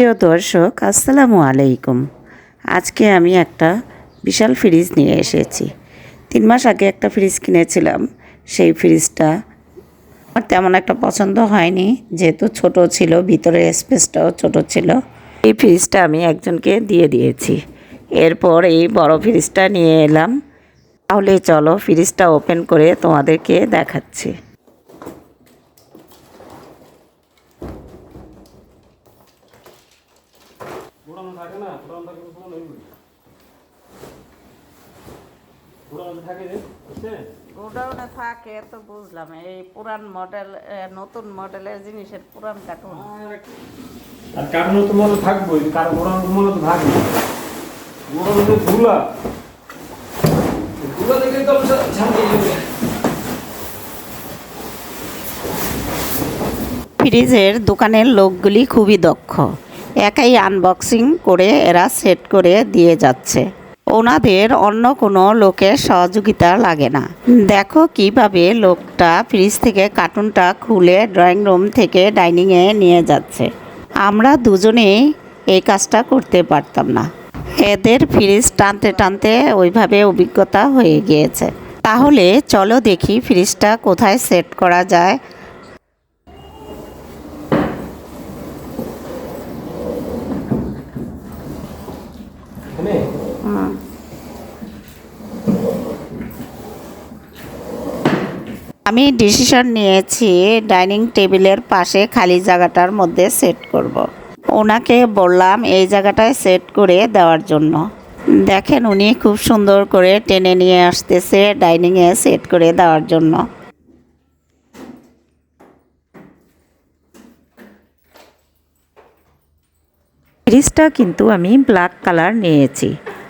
প্রিয় দর্শক, আসসালামু আলাইকুম। আজকে আমি একটা বিশাল ফ্রিজ নিয়ে এসেছি। তিন মাস আগে একটা ফ্রিজ কিনেছিলাম। সেই ফ্রিজটা আমার তেমন একটা পছন্দ হয়নি। যেহেতু ছোট ছিল, ভিতরে স্পেসটাও ছোট ছিল। এই ফ্রিজটা আমি একজনকে দিয়ে দিয়েছি। এরপর এই বড় ফ্রিজটা নিয়ে এলাম। তাহলে চলো ফ্রিজটা ওপেন করে তোমাদেরকে দেখাচ্ছি। পুরানো থাকে না পুরানো থাকে পুরানো পুরানো থাকে যে বুঝছে? গোডাউনে থাকে তো বুঝলাম এই পুরান মডেল নতুন মডেলের জিনিসের পুরান কার্টুন আর তো মনে কারণ পুরানো তো মনে তো থাকবে। পুরানো তো ধুলা ধুলা দেখে তো ফ্রিজের দোকানের লোকগুলি খুবই দক্ষ। একাই আনবক্সিং করে এরা সেট করে দিয়ে যাচ্ছে। ওনাদের অন্য কোনো লোকের সহযোগিতা লাগে না। দেখো কীভাবে লোকটা ফ্রিজ থেকে কার্টুনটা খুলে ড্রয়িং রুম থেকে ডাইনিংয়ে নিয়ে যাচ্ছে। আমরা দুজনেই এই কাজটা করতে পারতাম না। এদের ফ্রিজ টানতে টানতে ওইভাবে অভিজ্ঞতা হয়ে গিয়েছে। তাহলে চলো দেখি ফ্রিজটা কোথায় সেট করা যায়। আমি ডিসিশন নিয়েছি ডাইনিং টেবিলের পাশে খালি জায়গাটার মধ্যে সেট করব। ওনাকে বললাম এই জায়গাটায় সেট করে দেওয়ার জন্য। দেখেন উনি খুব সুন্দর করে টেনে নিয়ে আসতেছে ডাইনিংয়ে সেট করে দেওয়ার জন্য। ফ্রিজটা কিন্তু আমি ব্ল্যাক কালার নিয়েছি।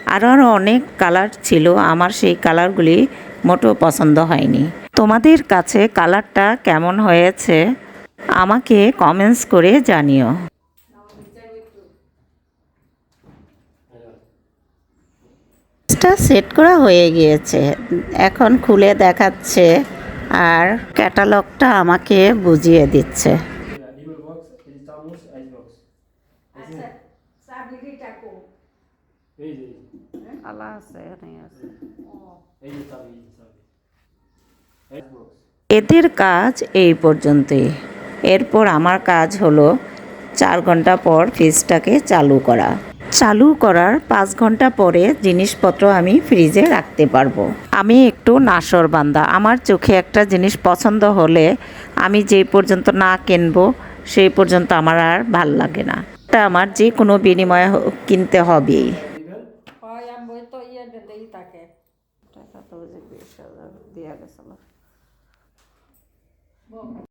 আরও আরও অনেক কালার ছিল আমার সেই কালারগুলি মোটেও পছন্দ হয়নি তোমাদের কাছে কালারটা কেমন হয়েছে আমাকে কমেন্টস করে জানিও সেট করা হয়ে গিয়েছে এখন খুলে দেখাচ্ছে আর ক্যাটালগটা আমাকে বুঝিয়ে দিচ্ছে আচ্ছা এই যে আলা আছে আছে। এই যে চাবি এই যে চাবি। আইস বক্স এদের কাজ এই পর্যন্তই। এরপর আমার কাজ হলো চার ঘণ্টা পর ফ্রিজটাকে চালু করা। চালু করার পাঁচ ঘণ্টা পরে জিনিসপত্র আমি ফ্রিজে রাখতে পারব। আমি একটু নাসর বান্দা। আমার চোখে একটা জিনিস পছন্দ হলে আমি যে পর্যন্ত না কিনবো সেই পর্যন্ত আমার আর ভালো লাগে না। তা আমার যে কোনো বিনিময়ে কিনতে হবেই দিবেন হয় আমি তো ইয়ে দেই তাকে টাকা তো বিশ হাজার দিয়া গেছিল